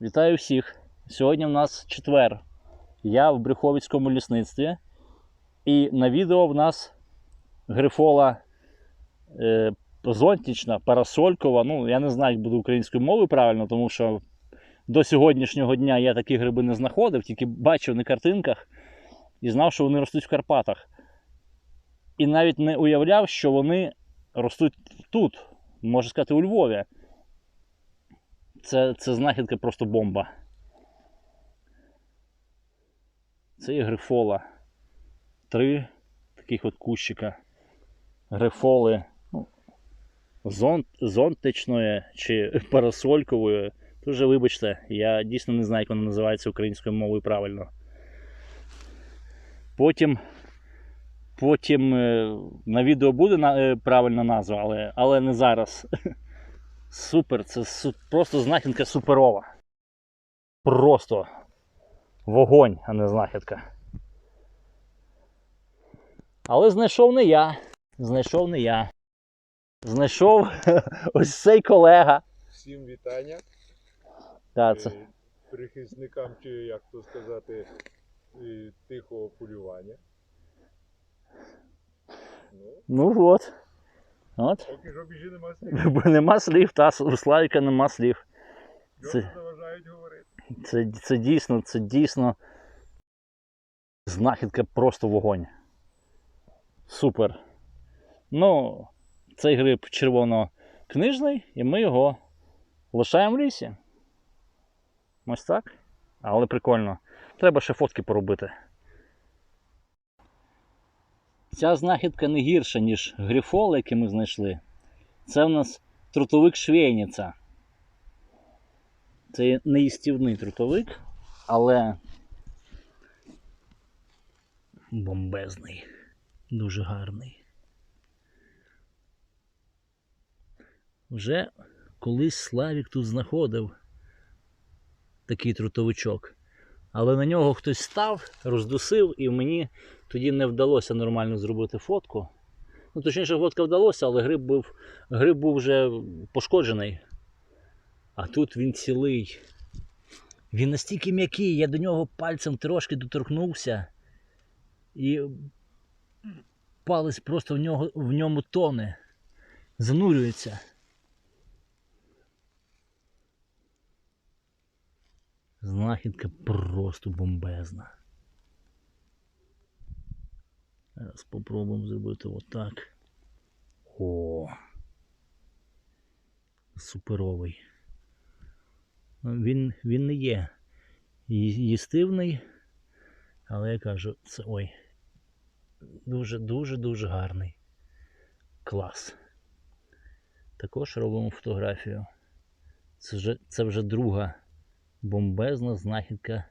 Вітаю всіх! Сьогодні в нас четвер. Я в Брюховицькому лісництві. І на відео в нас грифола е, зонтична, парасолькова. Ну, я не знаю, як буде українською мовою правильно, тому що до сьогоднішнього дня я такі гриби не знаходив, тільки бачив на картинках і знав, що вони ростуть в Карпатах. І навіть не уявляв, що вони ростуть тут, можна сказати, у Львові. Це, це знахідка просто бомба. Це є грифола. Три таких от кущика. Грифоли ну, зонт, зонтичної чи парасолькової. Дуже вибачте, я дійсно не знаю, як вона називається українською мовою правильно. Потім, потім е, на відео буде е, правильна назва, але, але не зараз. Супер, це су- просто знахідка суперова. Просто вогонь, а не знахідка. Але знайшов не я. Знайшов не я. Знайшов ось цей колега. Всім вітання Та, це, е, прихисникам, чи як то сказати, тихого полювання. Ну, ну от. От. поки що більше нема слів. Бо нема слів, та у Славіка нема слів. Це- заважають говорити. Це, це дійсно, це дійсно знахідка просто вогонь. Супер. Ну, цей гриб червоно-книжний, і ми його лишаємо в лісі. Ось так. Але прикольно. Треба ще фотки поробити. Ця знахідка не гірша, ніж грифол, який ми знайшли. Це в нас трутовик швейниця. Це є неїстівний трутовик, але бомбезний, дуже гарний. Вже колись Славік тут знаходив такий трутовичок. Але на нього хтось став, роздусив, і мені тоді не вдалося нормально зробити фотку. Ну, точніше, фотка вдалося, але гриб був, гриб був вже пошкоджений. А тут він цілий. Він настільки м'який, я до нього пальцем трошки доторкнувся. І палець просто в, нього, в ньому тоне. Занурюється. Знахідка просто бомбезна. Зараз спробуємо зробити отак. О! Суперовий. Він, він не є їстивний, але я кажу, це ой. Дуже-дуже-дуже гарний. Клас. Також робимо фотографію. Це вже, це вже друга бомбезна знахідка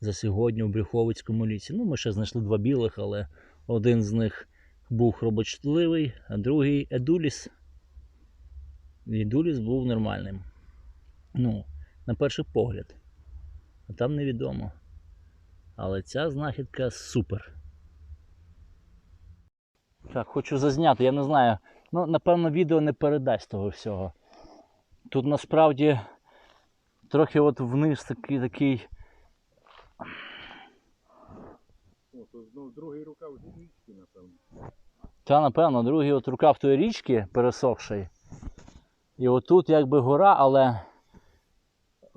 за сьогодні у Брюховицькому лісі. Ну, ми ще знайшли два білих, але один з них був хробочливий, а другий Едуліс. І Едуліс був нормальним. Ну, на перший погляд. А там невідомо. Але ця знахідка супер. Так, хочу зазняти, я не знаю. Ну, напевно, відео не передасть того всього. Тут насправді трохи от вниз такий такий. О, то знов другий рукав річки, напевно. Та, напевно, другий от рукав тої річки пересохший. І отут якби гора, але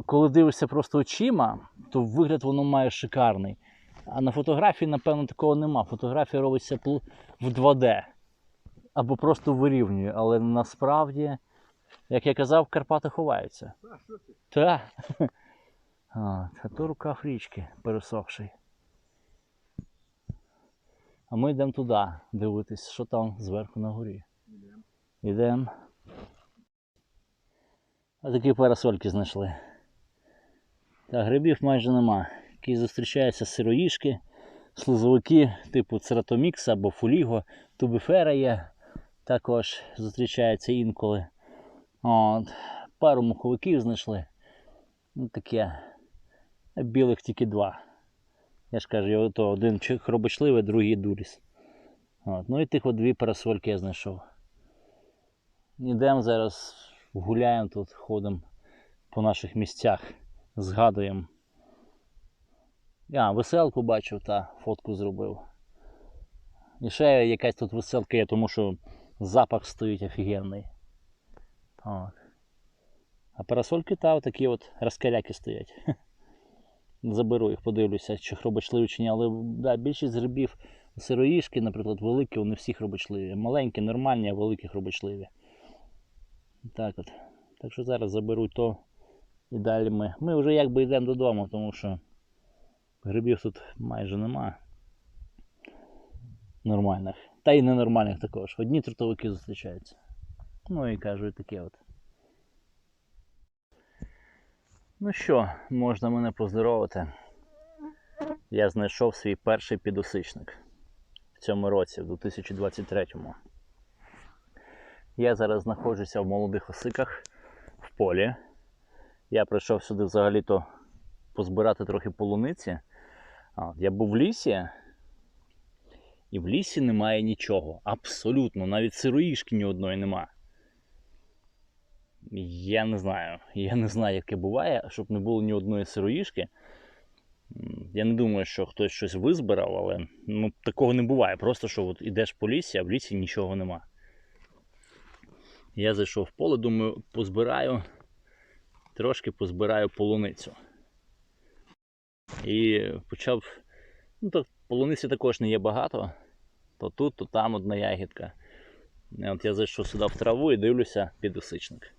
коли дивишся просто очима, то вигляд воно має шикарний. А на фотографії, напевно, такого нема. Фотографія робиться в 2D. Або просто вирівнює. Але насправді, як я казав, Карпати ховаються. А, що ти? Та. А, а то рукав річки пересохший. А ми йдемо туди дивитись, що там зверху на горі. Йдемо. А такі парасольки знайшли. Та грибів майже нема. Які зустрічаються сироїшки, слизовики типу цератомікса або фуліго, тубифера є. Також зустрічаються інколи. От. Пару муховиків знайшли. Ну таке. Білих тільки два. Я ж кажу, я ото один хробочливий, другий дуріс. От. Ну і тих от дві парасольки я знайшов. Ідемо зараз, гуляємо тут, ходимо по наших місцях згадуємо. А, веселку бачив та фотку зробив. І ще якась тут веселка є, тому що запах стоїть офігенний. От. А парасольки та такі от розкаляки стоять. Заберу їх, подивлюся, чи хробочливі, чи ні. Але да, більшість грибів сироїшки, наприклад, великі, вони всі хробочливі. Маленькі, нормальні, а великі хробочливі. Так от. Так що зараз заберу то і далі ми. Ми вже якби йдемо додому, тому що грибів тут майже нема. Нормальних. Та й ненормальних також. Одні трутовики зустрічаються. Ну і кажу, таке от. Ну що, можна мене поздоровити. Я знайшов свій перший підосичник в цьому році, в 2023-му. Я зараз знаходжуся в молодих осиках в полі. Я прийшов сюди взагалі-то позбирати трохи полуниці. Я був в лісі, і в лісі немає нічого. Абсолютно, навіть сироїшки ні одної нема. Я не знаю. Я не знаю, яке буває, щоб не було ні одної сироїшки. Я не думаю, що хтось щось визбирав, але ну, такого не буває. Просто що от ідеш по лісі, а в лісі нічого нема. Я зайшов в поле, думаю, позбираю, трошки позбираю полуницю. І почав. Ну, то полуниці також не є багато. То тут, то там одна ягідка. От я зайшов сюди в траву і дивлюся підосичник.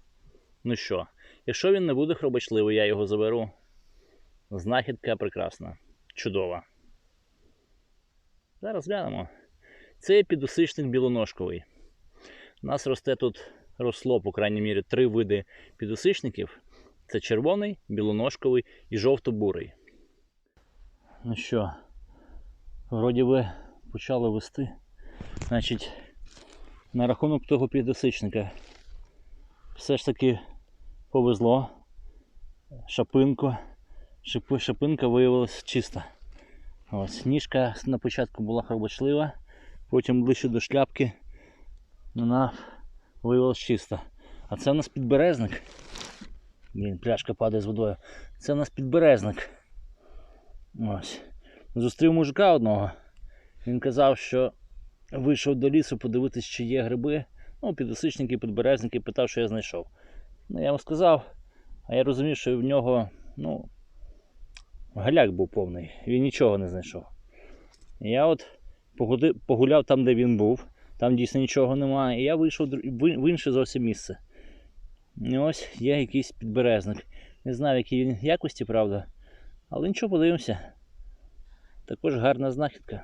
Ну що, якщо він не буде хробочливий, я його заберу. Знахідка прекрасна, чудова. Зараз глянемо. Це є підосичник білоножковий. У нас росте тут росло, по крайній мірі, три види підосичників. Це червоний, білоножковий і жовто-бурий. Ну що, вроді би почали вести. Значить, на рахунок того підосичника все ж таки повезло. Шапинку. Шапинка виявилася чиста. Ось, ніжка на початку була хробочлива, потім ближче до шляпки вона виявилася чиста. А це у нас підберезник. Блін, пляшка падає з водою. Це у нас підберезник. Ось. Зустрів мужика одного. Він казав, що вийшов до лісу подивитись, чи є гриби. Ну, підосичники, підберезники, питав, що я знайшов. Ну, я йому сказав, а я розумів, що в нього, ну, галяк був повний, він нічого не знайшов. Я от погуляв там, де він був, там дійсно нічого немає, і я вийшов в інше зовсім місце. І ось є якийсь підберезник. Не знаю, які він якості, правда. Але нічого, подивимося. Також гарна знахідка.